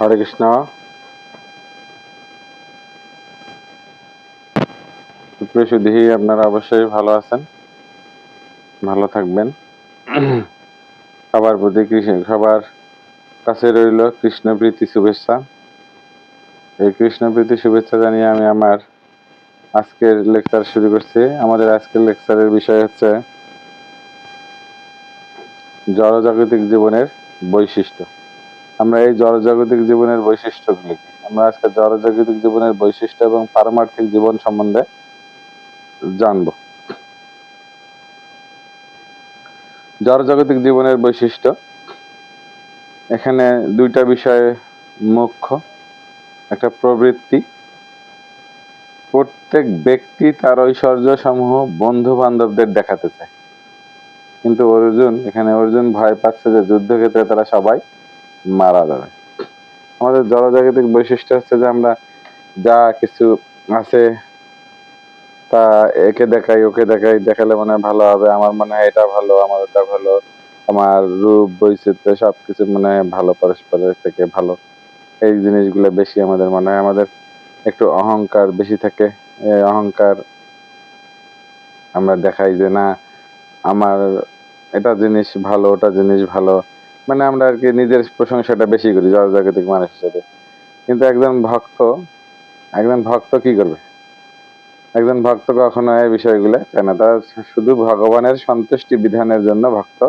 হরে কৃষ্ণ। সুধী, আপনারা অবশ্যই ভালো আছেন। ভালো থাকবেন। সবার প্রতি সবার কাছে রইল কৃষ্ণ প্রীতি শুভেচ্ছা। এই কৃষ্ণ প্রীতি শুভেচ্ছা জানিয়ে আমি আমার আজকের লেকচার শুরু করছি। আমাদের আজকের লেকচারের বিষয় হচ্ছে জড়জাগতিক জীবনের বৈশিষ্ট্য। আমরা এই জড়জাগতিক জীবনের বৈশিষ্ট্যগুলি? আমরা আজকে জড়জাগতিক জীবনের বৈশিষ্ট্য এবং পারমার্থিক জীবন সম্বন্ধে জানব। জড়জাগতিক জীবনের বৈশিষ্ট্য। এখানে দুইটা বিষয় মুখ্য। একটা প্রবৃত্তি। প্রত্যেক ব্যক্তি তার ঐশ্বর্য সমূহ বন্ধু বান্ধবদের দেখাতে চায়। কিন্তু অর্জুন, এখানে অর্জুন ভয় পাচ্ছে যে যুদ্ধক্ষেত্রে তারা সবাই মারা যাবে। আমাদের জড়জাগতিক বৈশিষ্ট্য হচ্ছে যে আমরা যা কিছু আছে তা একে দেখাই, ওকে দেখাই, দেখালে মনে হয় ভালো হবে। আমার মনে হয় এটা ভালো, আমার ওটা ভালো। আমার রূপ, বৈচিত্র্য সবকিছু মনে হয় ভালো, পরস্পরের থেকে ভালো। এই জিনিসগুলো বেশি আমাদের মনে হয়। আমাদের একটু অহংকার বেশি থাকে। এই অহংকার আমরা দেখাই যে না, আমার এটা জিনিস ভালো, ওটা জিনিস ভালো। মানে আমরা আর কি নিজের প্রশংসাটা বেশি করি জড়জাগতিক মানুষ হিসেবে কিন্তু একজন ভক্ত একজন ভক্ত কি করবে? একজন ভক্ত কখনো এই বিষয়গুলো চায় না। তার শুধু ভগবানের সন্তুষ্টি বিধানের জন্য ভক্ত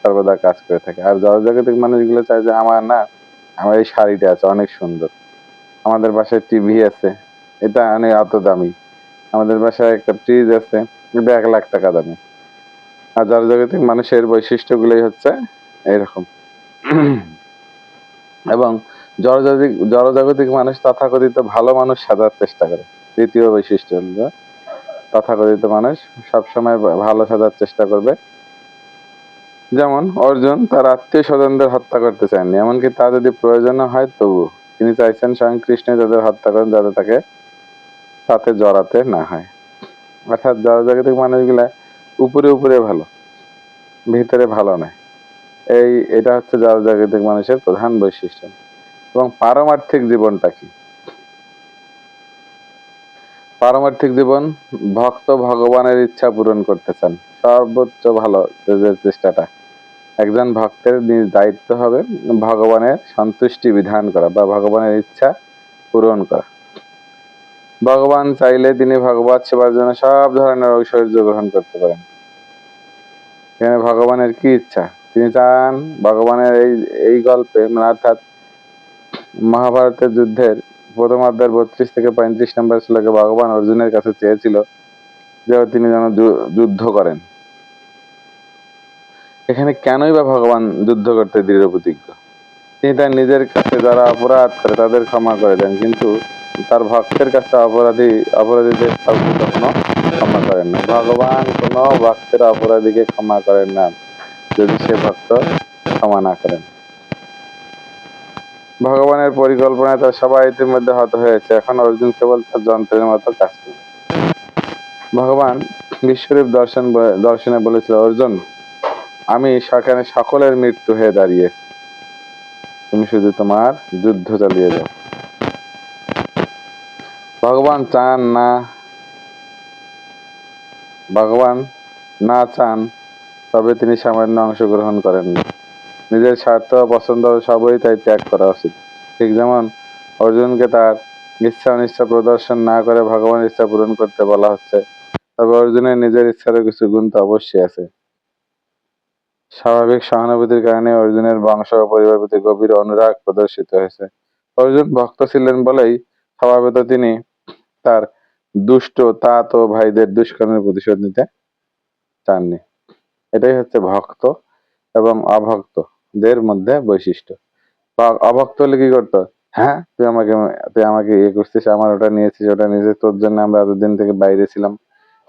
সর্বদা কাজ করে থাকে। আর জড়জাগতিক মানুষগুলো চায় যে, আমার না, আমার এই শাড়িটা আছে, অনেক সুন্দর। আমাদের বাসায় টিভি আছে, এটা অনেক অত দামি। আমাদের বাসায় একটা ফ্রিজ আছে, এটা এক লাখ টাকা দামি। আর জড়জাগতিক মানুষের বৈশিষ্ট্যগুলোই হচ্ছে এরকম এবং জড়জাগতিক জড়জাগতিক মানুষ তথাকথিত ভালো মানুষ সাজার চেষ্টা করে। দ্বিতীয় বৈশিষ্ট্য তথাকথিত মানুষ সবসময় ভালো সাজার চেষ্টা করবে। যেমন অর্জুন তার আত্মীয় স্বজনদের হত্যা করতে চাননি এমনকি তা যদি প্রয়োজন হয় তবু তিনি চাইছেন স্বয়ং কৃষ্ণ তাদের হত্যা করেন যাতে তাকে তাতে জড়াতে না হয়। অর্থাৎ জড়জাগতিক মানুষগুলা উপরে উপরে ভালো, ভিতরে ভালো নয়। এই, এটা হচ্ছে জড়জাগতিক মানুষের প্রধান বৈশিষ্ট্য। এবং পারমার্থিক জীবনটা কি? পারমার্থিক জীবন, ভক্ত ভগবানের ইচ্ছা পূরণ করতে চান। সর্বোচ্চ ভালো চেষ্টাটা। একজন ভক্তের নিজ দায়িত্ব হবে ভগবানের সন্তুষ্টি বিধান করা বা ভগবানের ইচ্ছা পূরণ করা। ভগবান চাইলে তিনি ভগবত সেবার জন্য সব ধরনের ঐশ্বর্য গ্রহণ করতে পারেন। এখানে ভগবানের কি ইচ্ছা? তিনি চান ভগবানের এই এই গল্পে মানে অর্থাৎ মহাভারতের যুদ্ধের প্রথম অধ্যায়ের বত্রিশ থেকে পঁয়ত্রিশ নম্বর শ্লোকে ভগবান অর্জুনের কাছে চেয়েছিল যে তিনি যেন যুদ্ধ করেন। এখানে কেনই বা ভগবান যুদ্ধ করতে দৃঢ় প্রতিজ্ঞ? তিনি তার নিজের কাছে যারা অপরাধ করে তাদের ক্ষমা করে দেন, কিন্তু তার ভক্তের কাছে অপরাধী, অপরাধীদের কখনো ক্ষমা করেন না। ভগবান কোনো ভক্তের অপরাধীকে ক্ষমা করেন না। যদি সে ভক্ত ক্ষমা না করেন। ভগবানের পরিকল্পনায় তার সবাই ইতিমধ্যে হত হয়েছে, এখন অর্জুন কেবল তার যন্ত্রের মতো কাজ করবে। ভগবান বিশ্বরূপ দর্শন দর্শনে বলেছিল, অর্জুন, আমি সেখানে সকলের মৃত্যু হয়ে দাঁড়িয়েছি। তুমি শুধু তোমার যুদ্ধ চালিয়ে যাও। ভগবান চান না, ভগবান না চান তবে তিনি সামান্য অংশগ্রহণ করেন না। নিজের স্বার্থ পছন্দ সবই তাই ত্যাগ করা উচিত। ঠিক যেমন অর্জুনকে তার ইচ্ছা অনিচ্ছা প্রদর্শন না করে ভগবানের ইচ্ছা পূরণ করতে বলা হচ্ছে, তবে অর্জুনের নিজের ইচ্ছারও কিছু গুণ তো অবশ্যই আছে। স্বাভাবিক সহানুভূতির কারণে অর্জুনের বংশ ও পরিবার প্রতি গভীর অনুরাগ প্রদর্শিত হয়েছে। অর্জুন ভক্ত ছিলেন বলেই স্বভাবত তিনি তার দুষ্ট, তাত ও ভাইদের দুষ্কর্মের প্রতিশোধ নিতে চাননি। এটাই হচ্ছে ভক্ত এবং অভক্তদের মধ্যে বৈশিষ্ট্য। বা অভক্ত হলে কি করতো হ্যাঁ? তুই আমাকে তুই আমাকে ইয়ে করছিস, আমার ওটা নিয়েছিস ওটা নিয়েছিস, তোর জন্য আমরা এতদিন থেকে বাইরে ছিলাম,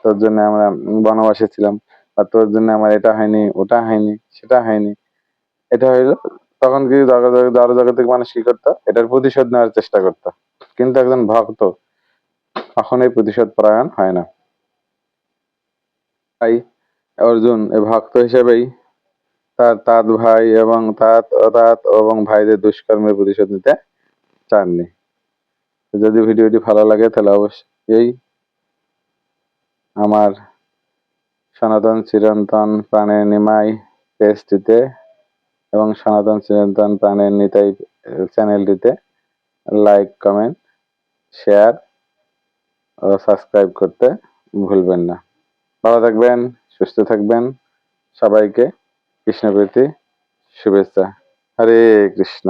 তোর জন্য আমরা বনবাসে ছিলাম আর তোর জন্য আমার এটা হয়নি, ওটা হয়নি, সেটা হয়নি। এটা হইল, তখন কি জগতিক মানুষ কি করতো? এটার প্রতিশোধ নেওয়ার চেষ্টা করতো। কিন্তু একজন ভক্ত কখনোই প্রতিশোধ পরায়ণ হয় না। তাই অর্জুন ভক্ত হিসেবেই তার তাঁত ভাই এবং তাঁত তাঁত এবং ভাইদের দুষ্কর্মের প্রতিশোধ নিতে চাননি। যদি ভিডিওটি ভালো লাগে, তাহলে অবশ্যই আমার সনাতন চিরন্তন প্রাণের নিমাই পেজটিতে এবং সনাতন চিরন্তন প্রাণের নিতাই চ্যানেলটিতে লাইক, কমেন্ট, শেয়ার ও সাবস্ক্রাইব করতে ভুলবেন না। ভালো থাকবেন। সুস্থ থাকবেন। সবাইকে কৃষ্ণপ্রীতি শুভেচ্ছা। হরে কৃষ্ণ।